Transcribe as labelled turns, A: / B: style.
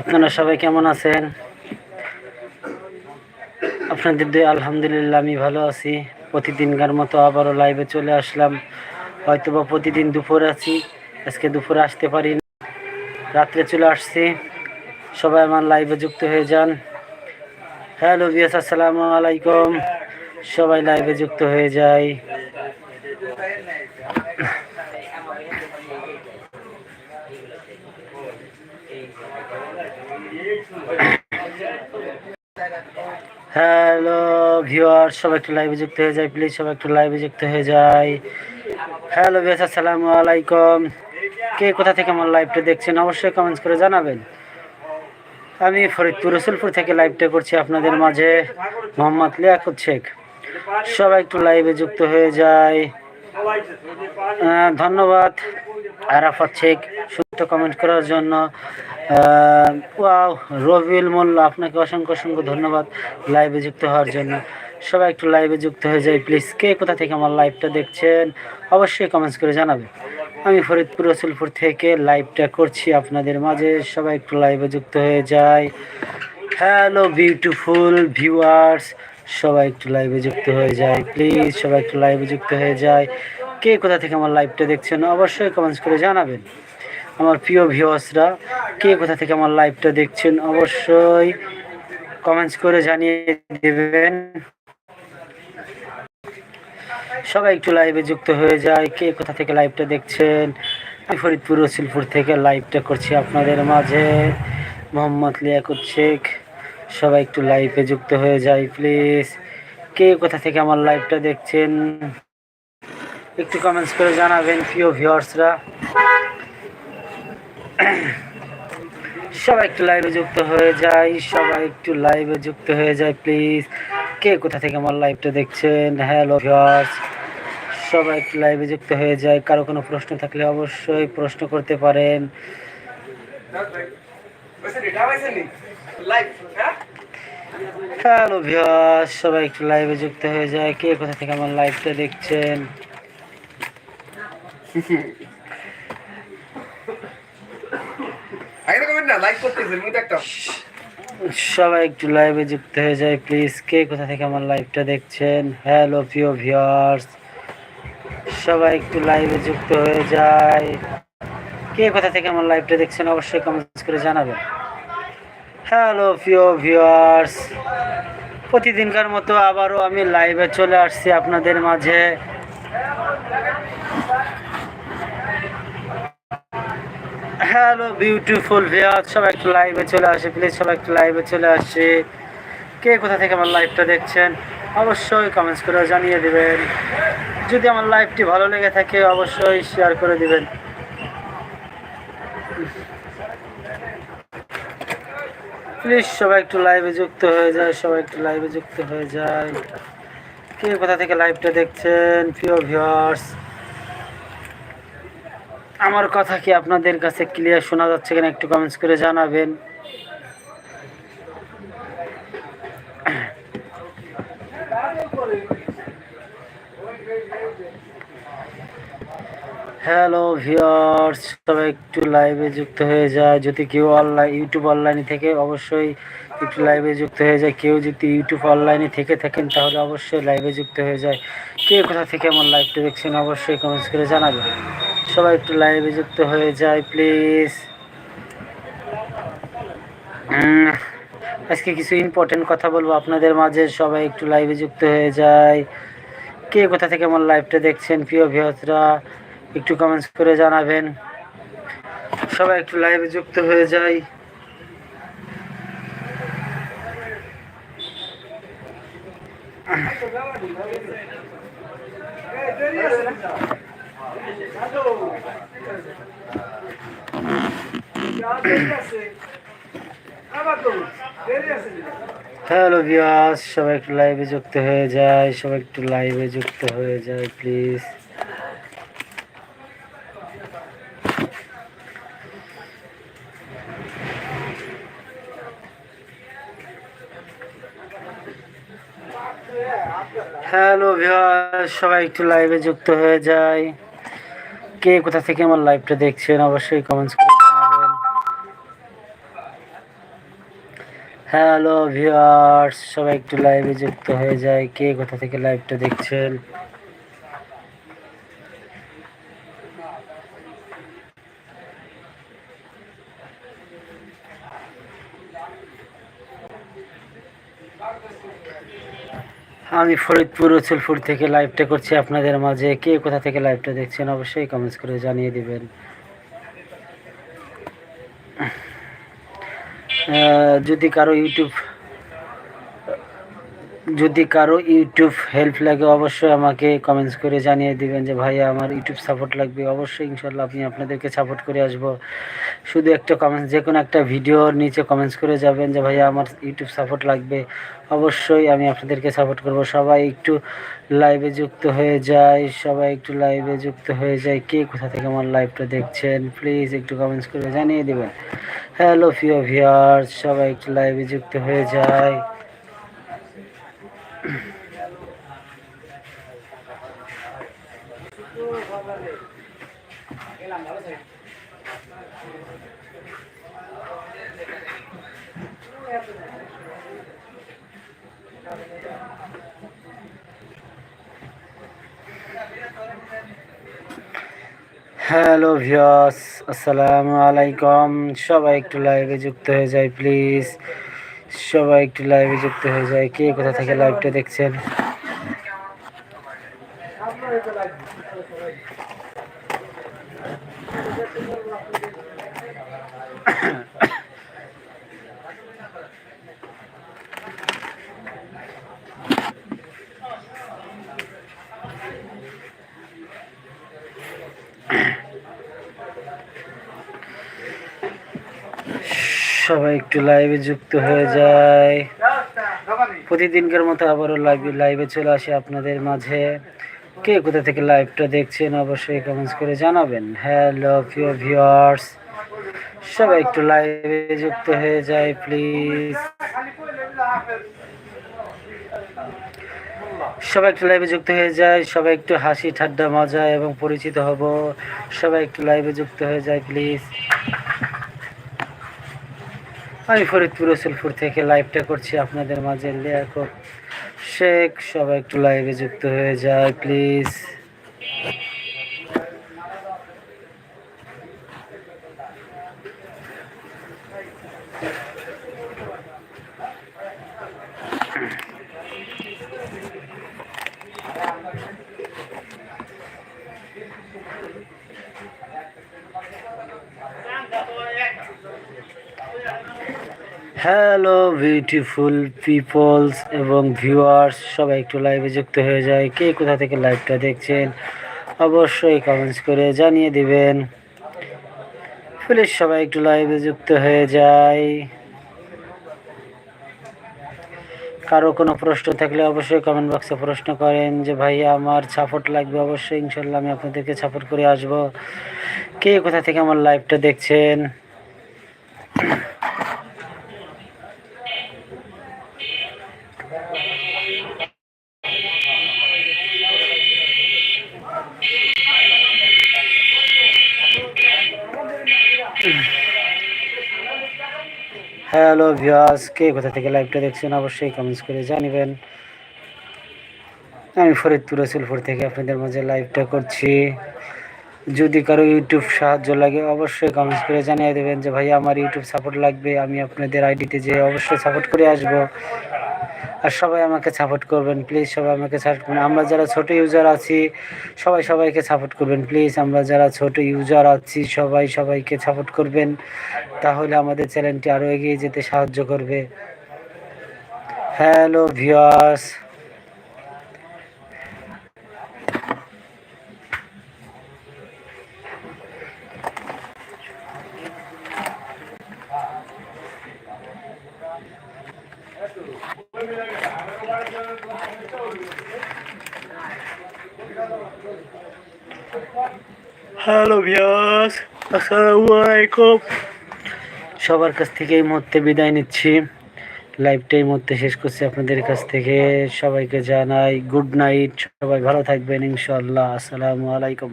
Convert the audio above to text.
A: আপনারা সবাই কেমন আছেন? আপনাদের দিয়ে, আলহামদুলিল্লাহ, আমি ভালো আছি। প্রতিদিনকার মতো আবারও লাইভে চলে আসলাম। হয়তো বা প্রতিদিন দুপুরে আছি, আজকে দুপুরে আসতে পারি না। রাত্রে চলে আসছি। সবাই আমার লাইভে যুক্ত হয়ে যান। হ্যালো বিয়াস আসসালামু আলাইকুম। সবাই লাইভে যুক্ত হয়ে যায়। হ্যালো ভিউয়ার সবাই একটু লাইভে যুক্ত হয়ে যায় প্লিজ সবাই একটু লাইভে যুক্ত হয়ে যায়। হ্যালো বিয়াস আসসালামু আলাইকুম। কে কোথা থেকে আমার লাইভটা দেখছেন, অবশ্যই কমেন্টস করে জানাবেন। আমি ফরিদপুর, রসুলপুর থেকে লাইভটা করছি আপনাদের মাঝে, মোহাম্মদ লিয়াকুত শেখ। সবাই একটু লাইভে যুক্ত হয়ে যায়। ধন্যবাদ, আরাফাত শেখ সুস্থ কমেন্ট করার জন্য। ওয়াও, রবিউল মোল্লা, আপনাকে অসংখ্য অসংখ্য ধন্যবাদ লাইভে যুক্ত হওয়ার জন্য। সবাই একটু লাইভে যুক্ত হয়ে যায় প্লিজ কে কোথা থেকে আমার লাইভটা দেখছেন, অবশ্যই কমেন্টস করে জানাবেন। আমি ফরিদপুর রসুলপুর থেকে লাইভটা করছি আপনাদের মাঝে। সবাই একটু লাইভে যুক্ত হয়ে যায়। হ্যালো বিউটিফুল ভিউয়ার্স সবাই একটু লাইভে যুক্ত হয়ে যায় প্লিজ সবাই একটু লাইভে যুক্ত হয়ে যায়। কে কোথা থেকে আমার লাইভটা দেখছেন, অবশ্যই কমেন্টস করে জানাবেন। আমার প্রিয় ভিউয়ার্সরা কে কোথা থেকে আমার লাইভটা দেখছেন অবশ্যই কমেন্টস করে জানিয়ে দেবেন। সবাই একটু লাইভে যুক্ত হয়ে যায়, কে কোথা থেকে লাইভটা দেখছেন? আমি ফরিদপুর রসুলপুর থেকে লাইভটা করছি আপনাদের মাঝে। মোহাম্মদ লিয়াকুত শেখ, সবাই একটু লাইভে যুক্ত হয়ে যায় প্লিজ কে কোথা থেকে আমার লাইভটা দেখছেন? একটু কমেন্টস করে জানাবেন, প্রিয় ভিউয়ার্সরা সবাই একটু লাইভে যুক্ত হয়ে যায়, সবাই একটু লাইভে যুক্ত হয়ে যায় প্লিজ কে কোথা থেকে আমার লাইভটা দেখছেন? হ্যালো ভিউয়ার্স সবাই একটু লাইভে যুক্ত হয়ে যায়। কারও কোনো প্রশ্ন থাকলে অবশ্যই প্রশ্ন করতে পারেন। হ্যালো ভিউয়ার্স সবাই একটু লাইভে যুক্ত হয়ে যায়। কে কোথা থেকে আমার লাইভটা দেখছেন
B: আগে কমেন্ট না
A: সবাই একটু লাইভে যুক্ত হয়ে যায় প্লিজ কে কোথা থেকে আমার লাইভটা দেখছেন? হ্যালো প্রিয় ভিউয়ার্স সবাই একটু লাইভে যুক্ত হয়ে যায় কে কোথা থেকে আমার লাইভটা দেখছেন অবশ্যই কমেন্টস করে জানাবেন। হ্যালো প্রিয় ভিউয়ার্স প্রতিদিনকার মতো আবারও আমি লাইভে চলে আসছি আপনাদের মাঝে। হ্যালো বিউটিফুল ভিয়ার সবাই একটু লাইভে চলে আসে প্লিজ সবাই একটু লাইভে চলে আসে। কে কোথা থেকে আমার লাইভটা দেখছেন, অবশ্যই কমেন্টস করে জানিয়ে দিবেন। যদি আমার লাইভটি ভালো লেগে থাকে, অবশ্যই শেয়ার করে দিবেন। প্লিজ সবাই একটু লাইভে যুক্ত হয়ে যায়, সবাই একটু লাইভে যুক্ত হয়ে যায়। কে কোথা থেকে লাইভটা দেখছেন, প্রিয় ভিউয়ার্স আমার কথা কি আপনাদের কাছে ক্লিয়ার শোনা যাচ্ছে কিনা একটু কমেন্টস করে জানাবেন। হ্যালো ভিউয়ার্স সবাই একটু লাইভে যুক্ত হয়ে যায়। যদি কেউ অনলাইন ইউটিউব অনলাইনে থেকে অবশ্যই একটু লাইভে যুক্ত হয়ে যায়। কেউ যদি ইউটিউব অনলাইনে থেকে থাকেন, তাহলে অবশ্যই লাইভে যুক্ত হয়ে যায়। কে কোথা থেকে আমার লাইভটা দেখছেন, অবশ্যই কমেন্টস করে জানাবেন। সবাই একটু লাইভে যুক্ত হয়ে যায় প্লিজ আজকে কিছু ইম্পর্টেন্ট কথা বলব আপনাদের মাঝে। সবাই একটু লাইভে যুক্ত হয়ে যায়। কে কোথা থেকে আমার লাইভটা দেখছেন, প্রিয় ভিউয়ার্সরা একটু কমেন্টস করে জানাবেন। সবাই একটু লাইভে যুক্ত হয়ে যায় হ্যালো ভিউয়ার্স সবাই একটু লাইভে যুক্ত হয়ে যায় সবাই একটু লাইভে যুক্ত হয়ে যায় প্লিজ হ্যালো ভিউয়ার্স, সবাই একটু লাইভে যুক্ত হয়ে যায় কে কোথা থেকে আমার লাইভটা দেখছেন, অবশ্যই কমেন্টস করে জানাবেন। হ্যালো ভিউয়ার্স, সবাই একটু লাইভে যুক্ত হয়ে যায় কে কোথা থেকে লাইভটা দেখছেন? আমি ফরিদপুর রসুলপুর থেকে লাইভটা করছি। আপনাদের মাঝে কে কোথা থেকে লাইভটা দেখছেন অবশ্যই কমেন্টস করে জানিয়ে দেবেন। যদি কারও ইউটিউব যদি কারও ইউটিউব হেল্প লাগে, অবশ্যই আমাকে কমেন্টস করে জানিয়ে দিবেন যে, ভাইয়া, আমার ইউটিউব সাপোর্ট লাগবে। অবশ্যই ইনশাল্লাহ আমি আপনাদেরকে সাপোর্ট করে আসব। শুধু একটা কমেন্টস যে কোনো একটা ভিডিওর নিচে কমেন্টস করে যাবেন যে, ভাইয়া, আমার ইউটিউব সাপোর্ট লাগবে। অবশ্যই আমি আপনাদেরকে সাপোর্ট করব। সবাই একটু লাইভে যুক্ত হয়ে যায়, সবাই একটু লাইভে যুক্ত হয়ে যায়। কে কোথা থেকে আমার লাইভটা দেখছেন? প্লিজ একটু কমেন্টস করে জানিয়ে দেবেন। হ্যালো ফিও ভিয়ার্স সবাই একটু লাইভে যুক্ত হয়ে যায়। হ্যালো ভিয়াস আসসালামু আলাইকুম। সবাই একটু লাইভে যুক্ত হয়ে যায় প্লিজ সবাই একটু লাইভে যুক্ত হয়ে যায়। কে কোথা থেকে লাইভটা দেখছেন? সবাই একটু লাইভে যুক্ত হয়ে যায়। প্রতিদিনকার মতো আবারও লাইভে লাইভে চলে আসে আপনাদের মাঝে। কে কোথা থেকে লাইভটা দেখছেন অবশ্যই কমেন্টস করে জানাবেন। হ্যালো প্রিয় ভিউয়ার্স সবাই একটু লাইভে যুক্ত হয়ে যায় প্লিজ সবাই একটু লাইভে যুক্ত হয়ে যায়, সবাই একটু হাসি ঠাড্ডা মজা এবং পরিচিত হব। সবাই একটু লাইভে যুক্ত হয়ে যায় প্লিজ আমি ফরিদপুর রসুলপুর থেকে লাইভটা করছি আপনাদের মাঝে। লিয়াকত শেখ, সবাই একটু লাইভে যুক্ত হয়ে যায় প্লিজ হ্যালো বিউটিফুল পিপলস এবং ভিউয়ার্স সবাই একটু লাইভে যুক্ত হয়ে যায়। কে কোথা থেকে লাইভটা দেখছেন, অবশ্যই কমেন্টস করে জানিয়ে দিবেন। প্লিজ সবাই একটু লাইভে যুক্ত হয়ে যায়। কারও কোনো প্রশ্ন থাকলে অবশ্যই কমেন্ট বক্সে প্রশ্ন করেন যে, ভাই, আমার সাপোর্ট লাগবে অবশ্যই ইনশাল্লাহ আমি আপনাদেরকে সাপোর্ট করে আসব। কে কোথা থেকে আমার লাইভটা দেখছেন? হ্যালো ভিওয়াস কে কোথা থেকে লাইভটা দেখছেন অবশ্যই কমেন্টস করে জানিবেন। আমি ফরিদপুর, রসুলপুর থেকে আপনাদের মাঝে লাইভটা করছি। যদি কারও ইউটিউব সাহায্য লাগে, অবশ্যই কমেন্টস করে জানিয়ে দেবেন যে ভাই আমার ইউটিউব সাপোর্ট লাগবে, আমি আপনাদের আইডিতে যে অবশ্যই সাপোর্ট করে আসব। আর সবাই আমাকে সাপোর্ট করবেন প্লিজ সবাই আমাকে সাপোর্ট করবেন। আমরা যারা ছোট ইউজার আছি, সবাই সবাইকে সাপোর্ট করবেন প্লিজ আমরা যারা ছোট ইউজার আছি, সবাই সবাইকে সাপোর্ট করবেন। তাহলে আমাদের চ্যানেলটি আরও এগিয়ে যেতে সাহায্য করবে। হ্যালো ভিউয়ার্স হ্যালো ভিয়াস আসসালামু আলাইকুম। সবার কাছ থেকে এই মুহূর্তে বিদায় নিচ্ছি। লাইভটা এই মুহূর্তে শেষ করছি আপনাদের কাছ থেকে। সবাইকে জানাই গুড নাইট সবাই ভালো থাকবেন, ইনশাআল্লাহ। আসসালামু আলাইকুম।